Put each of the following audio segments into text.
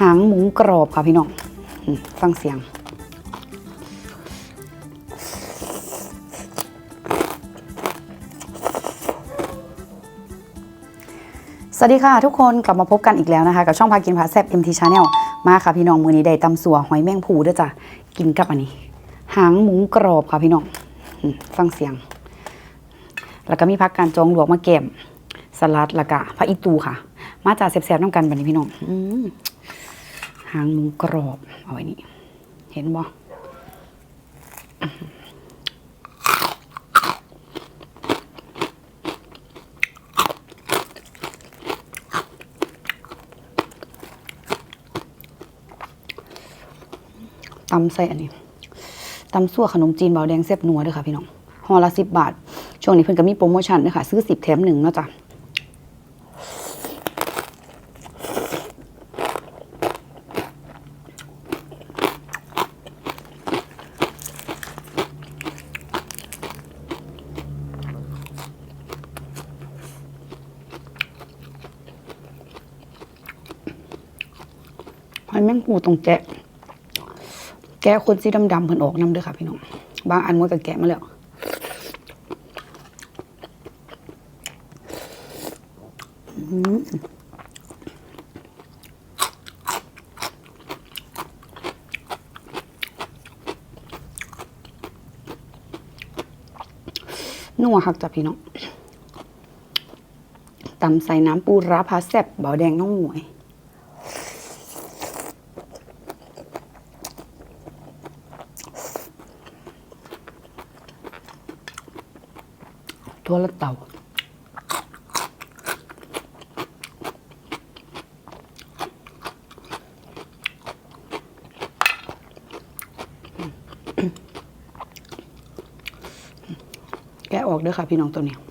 หางหมูกรอบค่ะพี่น้องฟังเสียง สวัสดีค่ะทุกคนกลับมาพบกันอีกแล้วนะคะ กับช่องพากินพาแซบ MT Channel มาค่ะพี่น้องมือนี้ได้ตำสัวหอยแมงผูด้วยจ้ะกินกับอันนี้ หางหมูกรอบค่ะพี่น้องฟังเสียง แล้วก็มีพักการจองหลวกมาแกมสลัดแล้วก็ผักอีตูค่ะ มาจากแซ่บๆน้ำกันบันนี้พี่น้องอื หางหมูกรอบเอาไว้นี่เห็นบ่ตำใส่อันนี้ตำซั่วขนมจีนเบาแดงแซ่บนัวด้วยค่ะพี่น้องห่อละสิบบาท ช่วงนี้เพิ่นก็มีโปรโมชั่นด้วยค่ะ ซื้อสิบแถมหนึ่งเนาะจ้ะ แมงปูตรงแกะ แกะคนสีดำๆเพิ่นออกน้ำเด้วยค่ะพี่น้อง บางอันมันก็แกะมาแล้วนัวคักจ้ะพี่น้องตำใส่น้ำปูร้าพาแซบเบาแดงน้องหมวยัวละเต่าแกะออกเด้อค่ะพี่น้องตัวนี้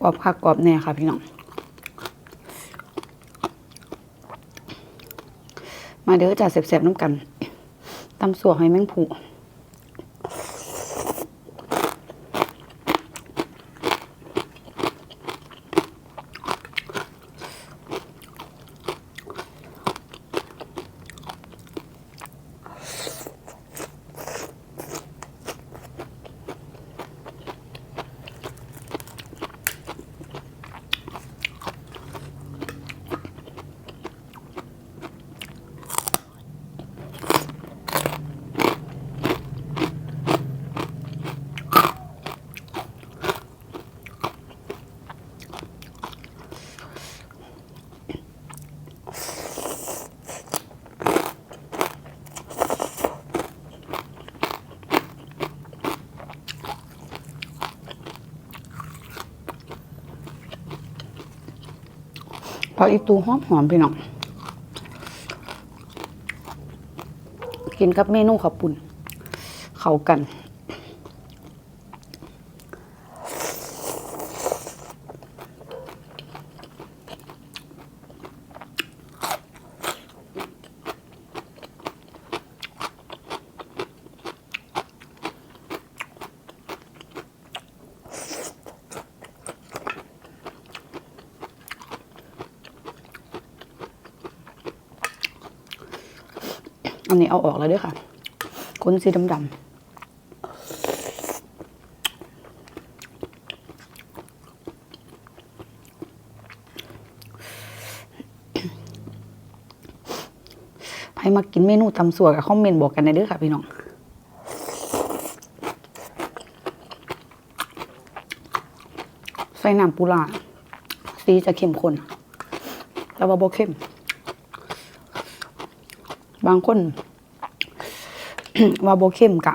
กรอบคักกรอบแน่ค่ะพี่น้อง มาเด้อจ่าเสบๆน้ำกันตำสัวหอยแมงผู พออีตูหอมหอมพี่น้องกินกับเมนูข้าวปุ่นเข้ากัน อันนี้เอาออกแล้วด้วยค่ะขนสีดำๆพให้มากินเมนูตำสัวกับคอมเมนต์บอกกันได้เด้อค่ะพี่น้องใส่น้ำปูร้าสีจะเข้มข้นแต่ว่าบ่เข้ม บางคนว่าโบเข้มกะ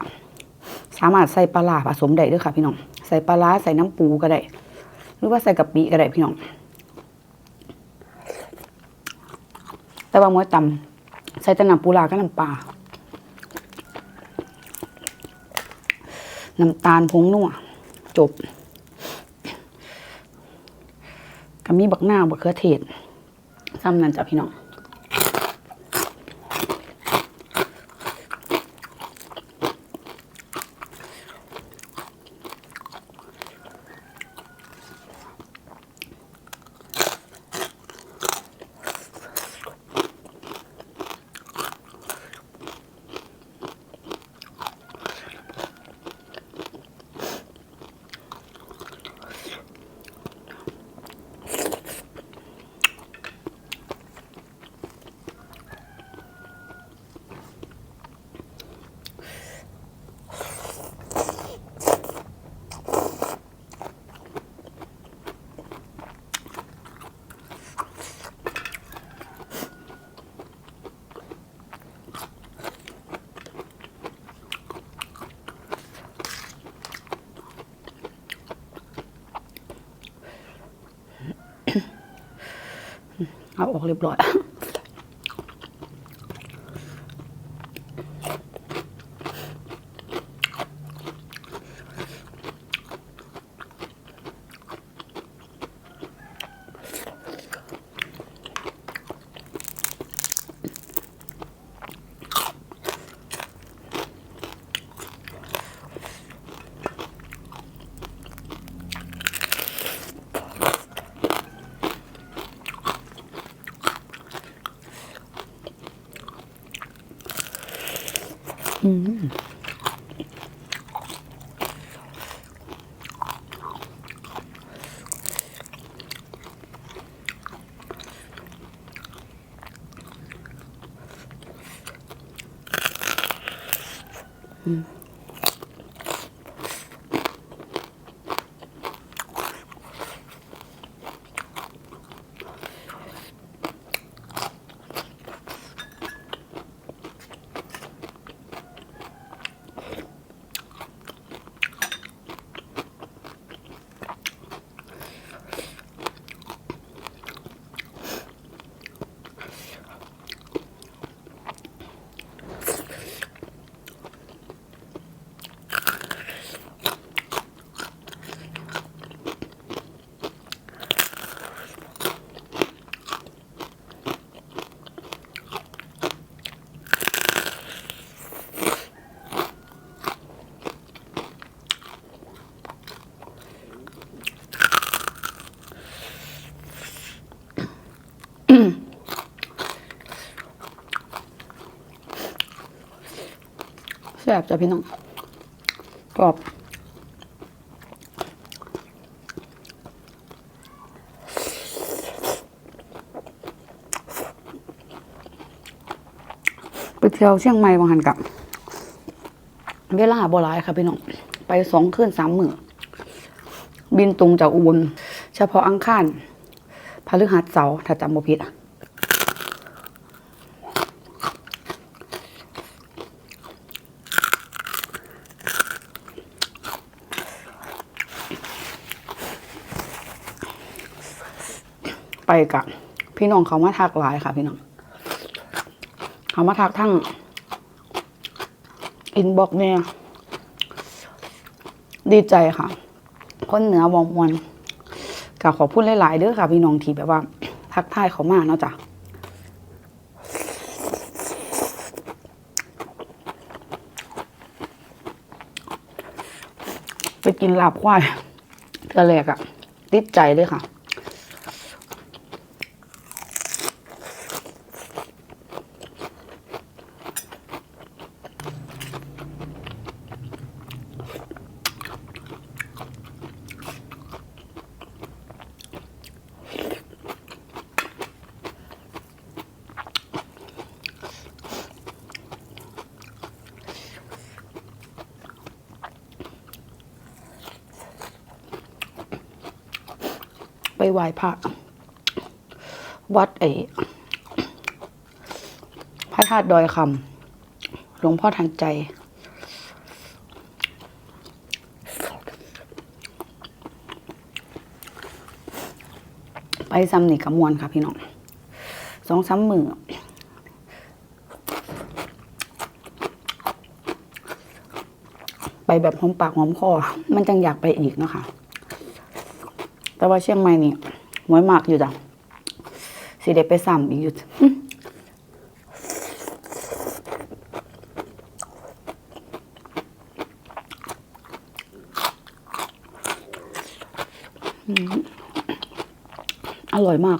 สามารถใส่ปลาผสมได้ด้วยค่ะ พี่น้อง ใส่ปลาใส่น้ำปูก็ได้ หรือว่าใส่กะปิก็ได้พี่น้อง แต่ว่าหมวยตำใส่แต่น้ำปูร้ากับน้ำปลา น้ำตาลผงนัวจบก็มีบักหน้าบักเขือเทศซ้ำนั่นจ้ะพี่น้อง เอาออกเรียบร้อย Mm. ซ่บจ้ะพี่น้องกรอบไปเที่ยวเชียงใหม่บางหันกับ เวลาบ่หลายค่ะพี่น้อง ไปสองคืนสามมื้อบินตรงจากอุบลเฉพาะอังคารพฤหัสเสาร์ถ้าจำบ่ผิด ไปกับพี่น้องเขามาทักหลายค่ะ พี่น้องเขามาทักทั้งอินบ็อกเนี่ยดีใจค่ะ คนเหนือวองมวนกับขอพูดหลายๆเด้อค่ะ พี่น้องที่แบบว่า ทักทายเขามาเนาะจ้ะไปกินลาบควายเทือแรกอะติดใจเลยค่ะ ไปไหว้พระวัดไอพระธาตุดอยคำหลวงพ่อทันใจ ไปซ้ำนี่กับมวนค่ะพี่น้องสองซ้ำมือไปแบบหอมปากหอมคอ มันจังอยากไปอีกเนาะคะ แต่ว่าเชียงใหม่นี่หวยมากอยู่จ้ะสิเด็ไปซ้ำอีกอยู่อร่อยมาก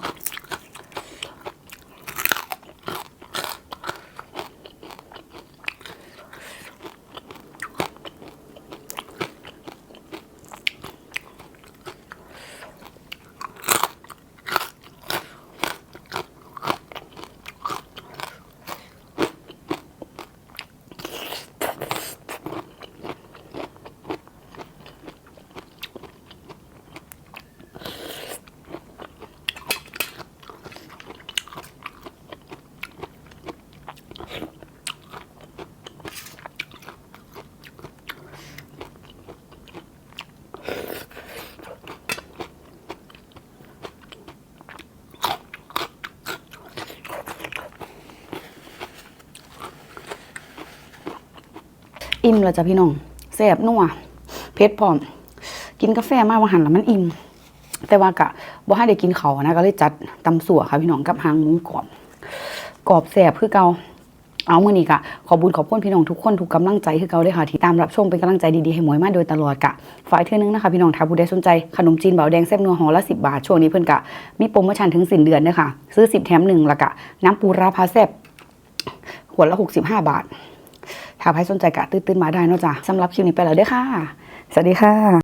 อิ่มแล้วจ้ะพี่น้องแซ่บนัวเผ็ดพร้อม กินกาแฟมากว่าหันแล้วมันอิ่ม แต่ว่ากะบ่ให้ได้กินเขานะ ก็เลยจัดตำสัวค่ะพี่น้องกับหางหมูกรอบกรอบแซ่บคือเกาเอามื้อนี้กะขอบุญขอบคุณพี่น้องทุกคนทุกกำลังใจคือเกาเลยค่ะที่ตามรับชมเป็นกำลังใจดีๆให้หมวยมาโดยตลอดกะฝ่ายเทื่อนึงนะคะพี่น้องถ้าผู้ใดสนใจขนมจีนเบาแดงแซ่บนัวห่อละ10บาท ช่วงนี้เพิ่อนกะมีโปรโมชั่นถึงสิ้นเดือนเด้อค่ะซื้อ10แถม1และกะน้ำปูราพาแซ่บขวดละ65บาท ถ้าใครสนใจกะตื้นๆมาได้เนาะจ้ะสำหรับคลิปนี้ไปแล้วเด้อค่ะ สวัสดีค่ะ